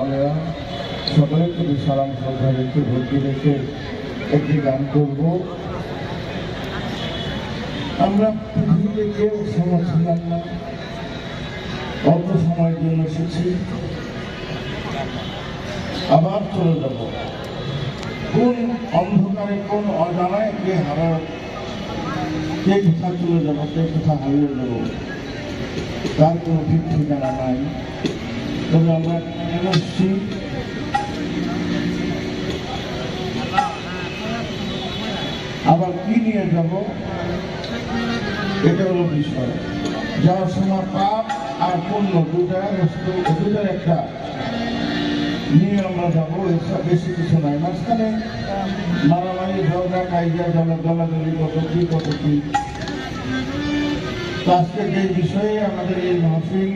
আলেয়া। সকলের সালাম শ্রদ্ধা রেখে ভর্তি রেখে একটি গান করব। আমরা পৃথিবীতে কেউ সময় ছিলাম না। অল্প সময়ের জন্য এসেছি। আবার চলে যাব। কোন অন্ধকারে, কোন অজানায় কে হারা কে কোথা চলে যাব? কে কোথা হারিয়ে যাব? তার কোনো ঠিক ঠিকানা নাই। তবে আমরা কেন আবার কি নিয়ে যাব? এটা হলো বিষয়। যাওয়ার সময় পাপ আর পুণ্য দুটা বস্তু দুটার একটা নিয়ে আমরা যাব। এসব বেশি কিছু নাই। মাঝখানে মারামারি, ঝগড়া, কাইজা জলা গলাগলি কত কি কত কি। আজকে যে বিষয়ে আমাদের এই মাহফিল,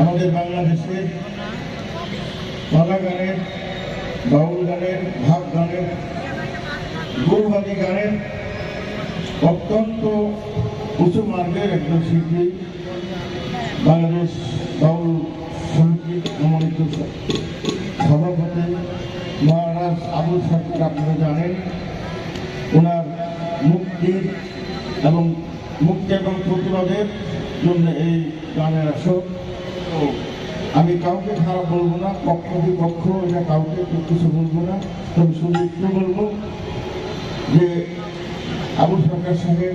আমাদের বাংলাদেশের বাংলা গানের বাউল গানের ভাব গানের গৌরবাদী গানের অত্যন্ত উঁচু মার্গের একজন শিল্পী, বাংলাদেশ বাউল সমিতির মনোনীত সভাপতি মহারাজ আবুল সরকার আপনারা জানেন, ওনার মুক্তি এবং মুক্তি এবং প্রতিবাদের জন্য এই গানের আসর। আমি কাউকে খারাপ বলব না, পক্ষ বিপক্ষ, এটা কাউকে কেউ কিছু বলব না, তবে শুধু একটু বলব যে আবুল সরকার সাহেব,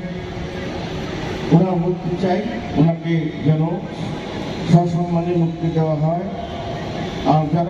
ওনার মুক্তি চাই, ওনাকে যেন সসম্মানে মুক্তি দেওয়া হয়। আর যারা